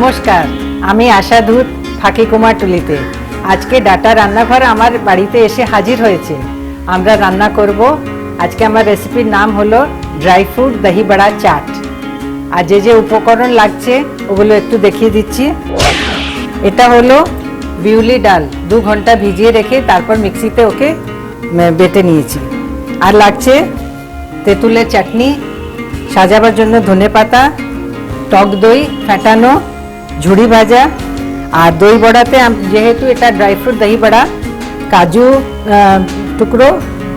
নমস্কার, আমি আশা দূত থাকি কুমারটুলিতে। আজকে ডাটা রান্নাঘর আমার বাড়িতে এসে হাজির হয়েছে। আমরা রান্না করব, আজকে আমার রেসিপির নাম হলো ড্রাই ফ্রুট দহি বড়া চাট। আর যে যে উপকরণ লাগছে, ওগুলো একটু দেখিয়ে দিচ্ছি। এটা হলো বিউলি ডাল, দু ঘণ্টা ভিজিয়ে রেখে তারপর মিক্সিতে ওকে বেটে নিয়েছি। আর লাগছে তেঁতুলের চাটনি, সাজাবার জন্য ধনে পাতা টক দই, ফেটানো ঝুড়ি ভাজা আর দই বড়াতে যেহেতু এটা ড্রাই ফ্রুট দহি বড়া, কাজু টুকরো,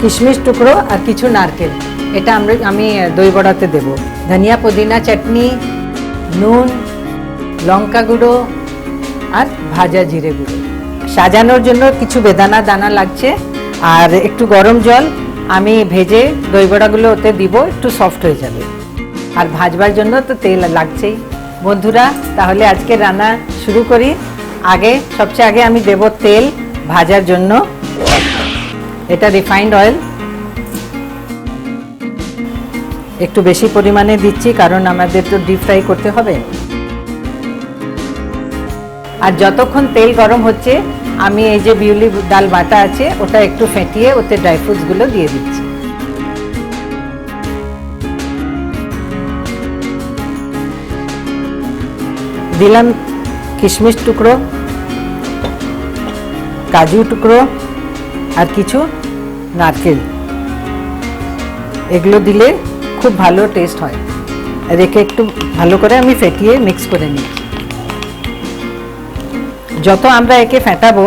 কিশমিশ টুকরো আর কিছু নারকেল। এটা আমরা, আমি দই বড়াতে দেব। ধনিয়া, পুদিনা, চাটনি, নুন, লঙ্কা গুঁড়ো আর ভাজা জিরে গুঁড়ো। সাজানোর জন্য কিছু বেদানা দানা লাগছে। আর একটু গরম জল আমি ভেজে দই বড়াগুলো ওতে দিব, একটু সফট হয়ে যাবে। আর ভাজবার জন্য তো তেল লাগছেই। বন্ধুরা, তাহলে আজকে রান্না শুরু করি। আগে, সবচেয়ে আগে আমি দেব তেল ভাজার জন্য। এটা রিফাইন্ড অয়েল একটু বেশি পরিমাণে দিচ্ছি, কারণ আমাদের তো ডিপ ফ্রাই করতে হবে। আর যতক্ষণ তেল গরম হচ্ছে, আমি এই যে বিউলি ডাল বাটা আছে, ওটা একটু ফেটিয়ে ওতে ড্রাই ফ্রুটসগুলো দিয়ে দিচ্ছি। দিলাম কিশমিশ টুকরো, কাজু টুকরো আর কিছু নারকেল। এগুলো দিলে খুব ভালো টেস্ট হয়। রেখে একটু ভালো করে আমি ফেটিয়ে মিক্স করে নিচ্ছি যত আমরা একে ফেটাবো,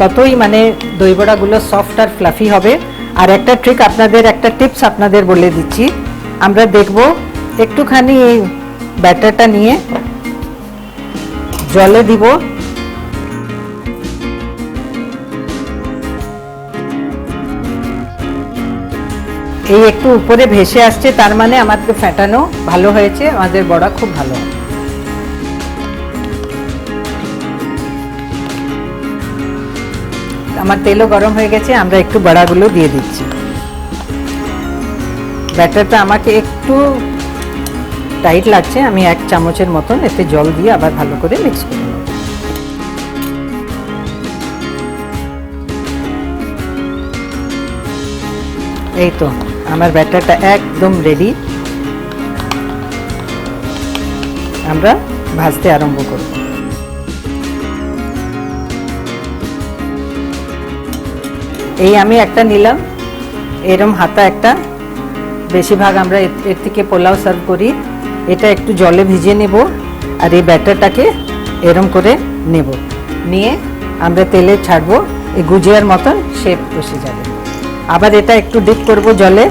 ততই মানে দই বড়াগুলো সফট আর ফ্লাফি হবে। আর একটা ট্রিক আপনাদের, একটা টিপস আপনাদের বলে দিচ্ছি। আমরা দেখব একটুখানি ব্যাটারটা নিয়ে জলে দিব। এই একটু উপরে ভেসে আসছে, তার মানে আমাদের ফেটানো ভালো হয়েছে, আমাদের বড়া খুব ভালো। আমার তেলও গরম হয়ে গেছে, আমরা একটু বড়াগুলো দিয়ে দিচ্ছি। ব্যাটারটা আমাকে একটু টাইট লাগছে, আমি এক চামচের মতন এতে জল দিয়ে আবার ভালো করে মিক্স করে এই তো, আমার ব্যাটারটা একদম রেডি আমরা ভাজতে আরম্ভ করব। এই আমি একটা নিলাম, এরম হাতা একটা। বেশিরভাগ আমরা এর থেকে পোলাও সার্ভ করি। এটা একটু জলে ভিজিয়ে নেব আর এই ব্যাটারটাকে এরম করে নেব। নিয়ে আমরা তেলে ছাড়বো, এই গুজিয়ার মতন শেপ বসে যাবে। আবার এটা একটু ডিপ করব জলে।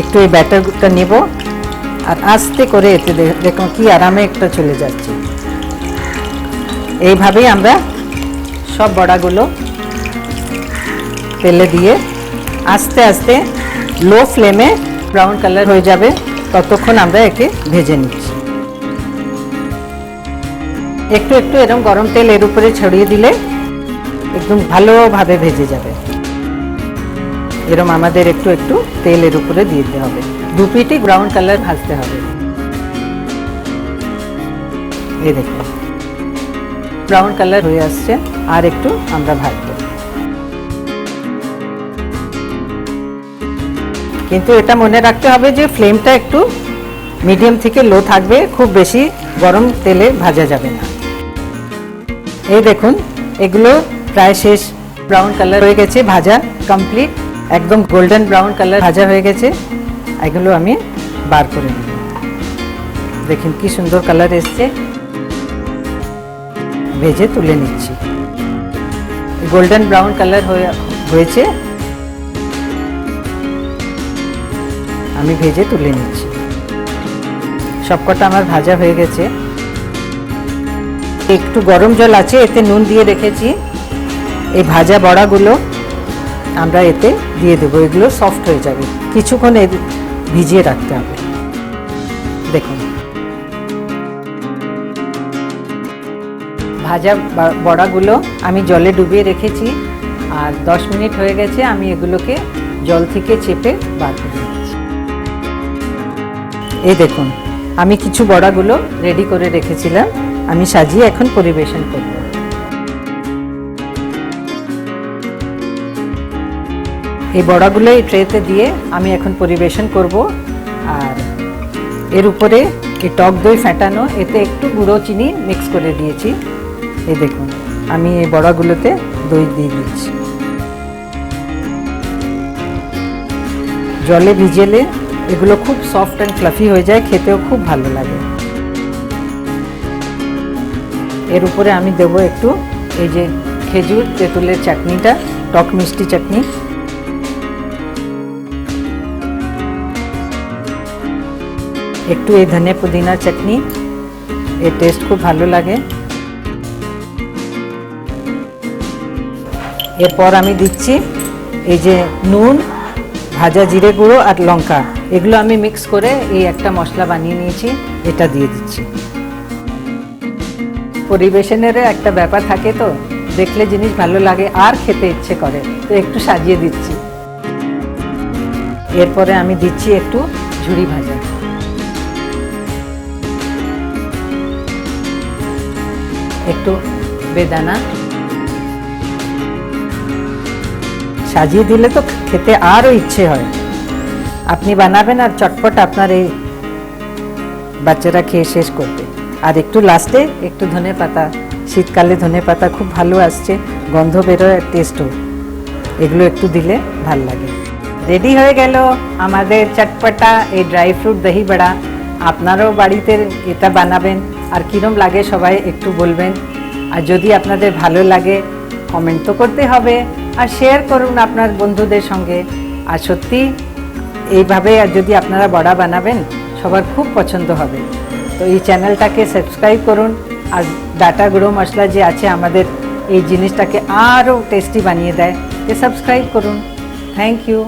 একটু এই ব্যাটারটা নেব আর আস্তে করে এতে দেখুন কি আরামে একটা চলে যাচ্ছে। এইভাবেই আমরা সব বড়াগুলো তেলে দিয়ে আস্তে আস্তে লো ফ্লেমে ব্রাউন কালার হয়ে যাবে। ততক্ষণ আমরা একে ভেজে নিচ্ছি। একটু একটু এরকম গরম তেল এর উপরে ছড়িয়ে দিলে একদম ভালোভাবে ভেজে যাবে। এরম আমাদের একটু একটু তেল এর উপরে দিয়ে দিতে হবে। দু পিটি ব্রাউন কালার ভাজতে হবে। এই দেখুন। ব্রাউন কালার হয়ে আসছে। আর একটু আমরা ভাজবো। কিন্তু এটা মনে রাখতে হবে যে ফ্লেমটা একটু মিডিয়াম থেকে লো থাকবে, খুব বেশি গরম তেলে ভাজা যাবে না। এই দেখুন, এগুলো প্রায় শেষ ব্রাউন কালার হয়ে গেছে, ভাজা কমপ্লিট একদম গোল্ডেন ব্রাউন কালার ভাজা হয়ে গেছে। এগুলো আমি বার করে নেব। দেখুন কি সুন্দর কালার এসছে। ভেজে তুলে নিচ্ছি। গোল্ডেন ব্রাউন কালার হয়েছে। আমি ভেজে তুলে নিচ্ছি। সবকটা আমার ভাজা হয়ে গেছে। একটু গরম জল আছে, এতে নুন দিয়ে রেখেছি। এই ভাজা বড়াগুলো আমরা এতে দিয়ে দেবো, এগুলো সফট হয়ে যাবে। কিছুক্ষণ ভিজিয়ে রাখতে হবে। দেখুন। ভাজা বড়াগুলো আমি জলে ডুবিয়ে রেখেছি, আর দশ মিনিট হয়ে গেছে, আমি এগুলোকে জল থেকে চেপে বার করে এই দেখুন, আমি কিছু বড়াগুলো রেডি করে রেখেছিলাম, আমি সাজিয়ে এখন পরিবেশন করব। এই বড়াগুলো এই ট্রেতে দিয়ে আমি এখন পরিবেশন করব, আর এর উপরে এই টক দই ফেটানো, এতে একটু গুঁড়ো চিনি মিক্স করে দিয়েছি। এই দেখুন, আমি এই বড়াগুলোতে দই দিয়ে দিচ্ছি। জলে ভিজেলে এগুলো খুব সফট অ্যান্ড ফ্লাফি হয়ে যায়, খেতেও খুব ভালো লাগে। এর উপরে আমি দেবো একটু এই যে খেজুর, তেঁতুলের চাটনিটা, টক মিষ্টি চাটনি। একটু এই ধনে পুদিনা চাটনি এর টেস্ট খুব ভালো লাগে। এরপর আমি দিচ্ছি এই যে নুন, ভাজা জিরে গুঁড়ো আর লঙ্কা। এগুলো আমি মিক্স করে এই একটা মশলা বানিয়ে নিয়েছি, এটা দিয়ে দিচ্ছি। পরিবেশনের একটা ব্যাপার থাকে তো, দেখলে জিনিস ভালো লাগে, আর খেতে ইচ্ছে করে, তো একটু সাজিয়ে দিচ্ছি। এরপরে আমি দিচ্ছি একটু ঝুড়ি ভাজা। একটু বেদানা। সাজিয়ে দিলে তো খেতে আরও ইচ্ছে হয়। আপনি বানাবেন আর চটপট আপনার এই বাচ্চারা খেয়ে শেষ করবে। আর একটু লাস্টে একটু ধনে পাতা, শীতকালে ধনে পাতা খুব ভালো আসছে, গন্ধ বেরোয় টেস্টও এগুলো একটু দিলে ভালো লাগে। রেডি হয়ে গেল আমাদের চটপটা, এই ড্রাই ফ্রুট দহি বড়া। আপনারাও বাড়িতে এটা বানাবেন। আর কীরম লাগে সবাই একটু বলবেন। আর যদি আপনাদের ভালো লাগে কমেন্ট তো করতে হবে। আর শেয়ার করুন আপনার বন্ধুদের সঙ্গে। আর সত্যি এইভাবে যদি আপনারা বড়া বানাবেন, সবার খুব পছন্দ হবে। তো এই চ্যানেলটাকে সাবস্ক্রাইব করুন আর ডাটা গুঁড়ো মশলা যে আছে আমাদের, এই জিনিসটাকে আরও টেস্টি বানিয়ে দেয় এ সাবস্ক্রাইব করুন। Thank you.